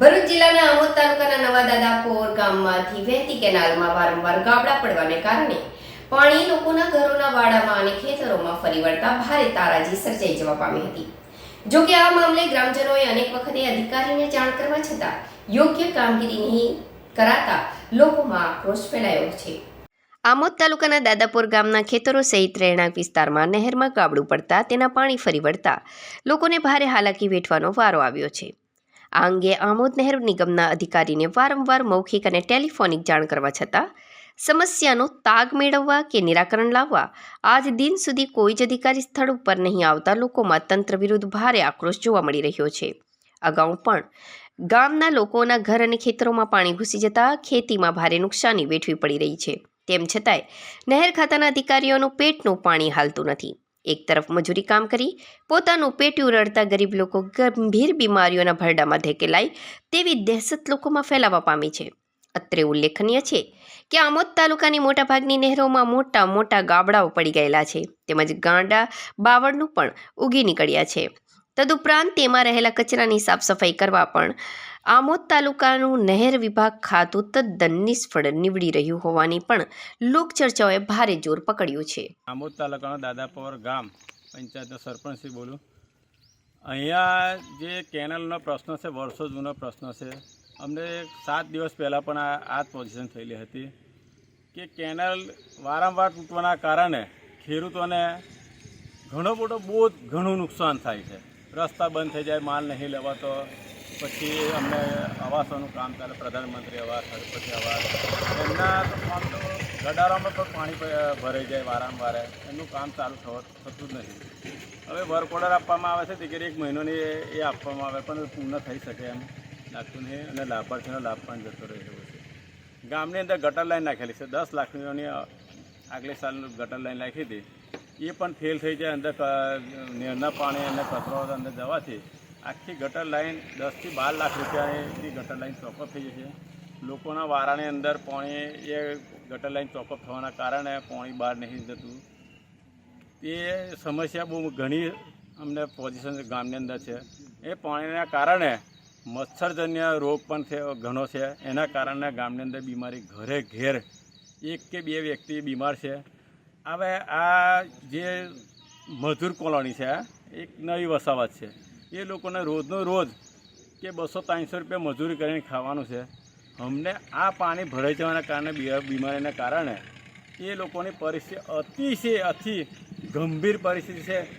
ભરૂચ જિલ્લાના આમોદ તાલુકાના નવા દાદાપોર ગામમાંથી વહેતી કેનાલમાં વારંવાર ગાબડા પડવાને કારણે પાણી લોકોના ઘરોના વાડામાં અને ખેતરોમાં ફરી વળતા ભારે તારાજી સર્જાઈ જવા પામી હતી. જો કે આ મામલે ગ્રામજનોએ અનેક વખતે અધિકારીને જાણ કરવા છતાં યોગ્ય કામગીરી નહીં કરાતા લોકોમાં આક્રોશ ફેલાયો છે. આમોદ તાલુકાના દાદાપુર ગામના ખેતરો સહિત રહેણાંક વિસ્તારમાં નહેરમાં ગાબડું પડતા તેના પાણી ફરી વળતા લોકોને ભારે હાલાકી વેઠવાનો વારો આવ્યો છે. આ અંગે આમોદ નહેર નિગમના અધિકારીને વારંવાર મૌખિક અને ટેલિફોનિક જાણ કરવા છતાં સમસ્યાનો તાગ મેળવવા કે નિરાકરણ લાવવા આજ દિન સુધી કોઈ જ અધિકારી સ્થળ ઉપર નહીં આવતા લોકોમાં તંત્ર વિરુદ્ધ ભારે આક્રોશ જોવા મળી રહ્યો છે. અગાઉ પણ ગામના લોકોના ઘર અને ખેતરોમાં પાણી ઘૂસી જતા ખેતીમાં ભારે નુકસાની વેઠવી પડી રહી છે. તેમ છતાંય નહેર ખાતાના અધિકારીઓનું પેટનું પાણી હાલતું નથી. એક તરફ મજૂરી કામ કરી, પોતાનું પેટ્યું રડતા ગરીબ લોકો ગંભીર બીમારીઓના ભરડામાં ધકેલાય તેવી દહેશત લોકોમાં ફેલાવા પામી છે. અત્રે ઉલ્લેખનીય છે કે આમોદ તાલુકાની મોટાભાગની નહેરોમાં મોટા મોટા ગાબડાઓ પડી ગયેલા છે, તેમજ ગાંડા, બાવળનું પણ ઉગી નીકળ્યા છે. તદુપરાંત તેમાં રહેલા કચરાની સાફ સફાઈ કરવા પણ આમોદ તાલુકાનું નહેર વિભાગ ખાતું તદ્દન નિષ્ફળ નીવડી રહ્યું હોવાની પણ લોકચર્ચાઓએ ભારે જોર પકડ્યું છે. આમોદ તાલુકાનો દાદાપોર ગામ, પંચાયતનો સરપંચશ્રી બોલું. અહીંયા જે કેનલનો પ્રશ્ન છે, વર્ષો જૂનો પ્રશ્ન છે, અમને સાત દિવસ પહેલાં પણ આ આ પોઝિશન થયેલી હતી કે કેનલ વારંવાર તૂટવાના કારણે ખેડૂતોને ઘણો મોટો બહુ ઘણું નુકસાન થાય છે. રસ્તા બંધ થઈ જાય, માલ નહીં લેવાતો, પછી અમને આવાસોનું કામ ચાલે, પ્રધાનમંત્રી આવાસ, હરપતિ આવાસ. એમના કામ તો ગડારોમાં પણ પાણી ભરાઈ જાય વારંવાર. એમનું કામ ચાલુ થતું જ નથી હવે વર્ક ઓર્ડર આપવામાં આવે છે દીકરી એક મહિનોની એ આપવામાં આવે, પણ પૂર્ણ થઈ શકે એમ લાગતું નહીં અને લાભાર્થીનો લાભ પણ જતો રહે છે. ગામની અંદર ગટર લાઈન નાખેલી છે. દસ લાખની આગલી સાલ ગટર લાઈન નાખી હતી. એ પણ ફેલ થઈ જાય અંદર નીરના પાણી અને કચરો અંદર જવાથી. આખી ગટર લાઈન દસથી બાર લાખ રૂપિયાની ગટર લાઈન ચોકઅપ થઈ જશે. લોકોના વારાની અંદર પાણી એ ગટર લાઈન ચોકઅપ થવાના કારણે પાણી બહાર નહીં જતું. એ સમસ્યા બહુ ઘણી અમને પોઝિશન ગામની અંદર છે. એ પાણીના કારણે મચ્છરજન્ય રોગ પણ ઘણો છે. એના કારણે ગામની અંદર બીમારી ઘરે ઘેર એક કે બે વ્યક્તિ બીમાર છે. હવે આ જે મજૂર કોલોની છે એક નવી વસાવત છે. એ લોકોને રોજનો રોજ કે બસો ત્રણસો રૂપિયા મજૂરી કરીને ખાવાનું છે. અમને આ પાણી ભરાઈ જવાના કારણે બીમારીના કારણે એ લોકોની પરિસ્થિતિ અતિશય અતિ ગંભીર પરિસ્થિતિ છે.